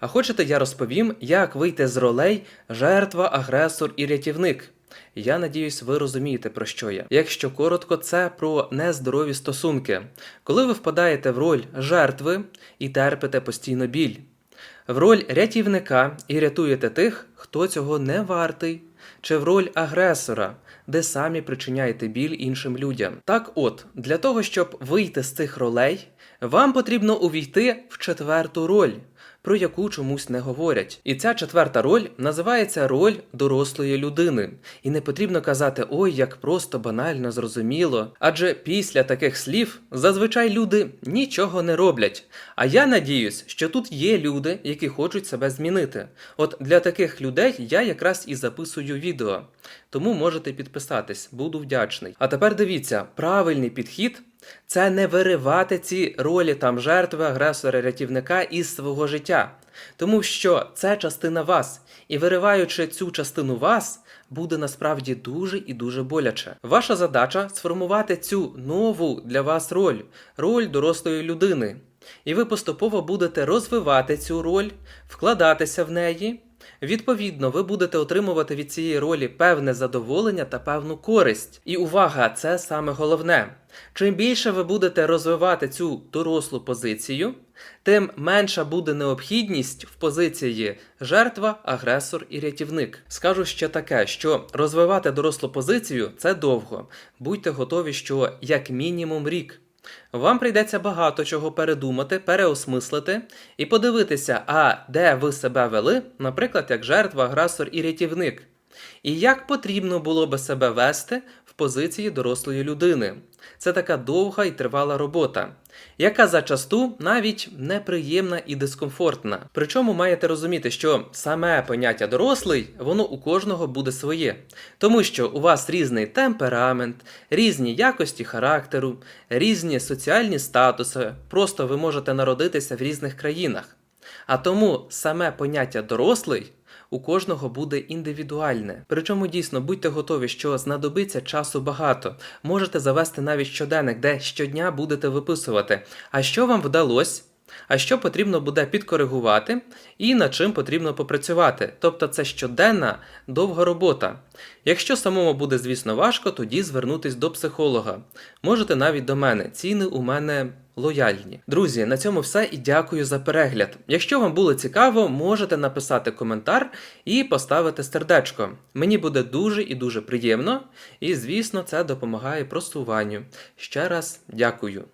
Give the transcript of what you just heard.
А хочете, я розповім, як вийти з ролей жертва, агресор і рятівник. Я надіюсь, ви розумієте, про що я. Якщо коротко, це про нездорові стосунки, коли ви впадаєте в роль жертви і терпите постійно біль, в роль рятівника і рятуєте тих, хто цього не вартий, чи в роль агресора, де самі причиняєте біль іншим людям. Так от, для того, щоб вийти з цих ролей, вам потрібно увійти в четверту роль, про яку чомусь не говорять. І ця четверта роль називається роль дорослої людини. І не потрібно казати ой, як просто банально зрозуміло. Адже після таких слів зазвичай люди нічого не роблять. А я надіюсь, що тут є люди, які хочуть себе змінити. От для таких людей я якраз і записую відео. Тому можете підписатись, буду вдячний. А тепер дивіться, правильний підхід це не виривати ці ролі там жертви, агресора, рятівника із свого життя. Тому що це частина вас, і вириваючи цю частину вас, буде насправді дуже і дуже боляче. Ваша задача сформувати цю нову для вас роль, роль дорослої людини. І ви поступово будете розвивати цю роль, вкладатися в неї. Відповідно, ви будете отримувати від цієї ролі певне задоволення та певну користь. І увага, це саме головне. Чим більше ви будете розвивати цю дорослу позицію, тим менша буде необхідність в позиції жертва, агресор і рятівник. Скажу ще таке, що розвивати дорослу позицію це довго. Будьте готові, що як мінімум рік. Вам прийдеться багато чого передумати, переосмислити і подивитися, а де ви себе вели, наприклад, як жертва, агресор і рятівник. І як потрібно було би себе вести в позиції дорослої людини. Це така довга і тривала робота, яка зачасту навіть неприємна і дискомфортна. Причому маєте розуміти, що саме поняття дорослий, воно у кожного буде своє, тому що у вас різний темперамент, різні якості характеру, різні соціальні статуси, просто ви можете народитися в різних країнах. А тому саме поняття дорослий у кожного буде індивідуальне. Причому дійсно будьте готові, що знадобиться часу багато. Можете завести навіть щоденник, де щодня будете виписувати. А що вам вдалося? А що потрібно буде підкоригувати і над чим потрібно попрацювати. Тобто це щоденна довга робота. Якщо самому буде, звісно, важко, тоді звернутись до психолога. Можете навіть до мене. Ціни у мене лояльні. Друзі, на цьому все і дякую за перегляд. Якщо вам було цікаво, можете написати коментар і поставити сердечко. Мені буде дуже і дуже приємно, і звісно, це допомагає просуванню. Ще раз дякую.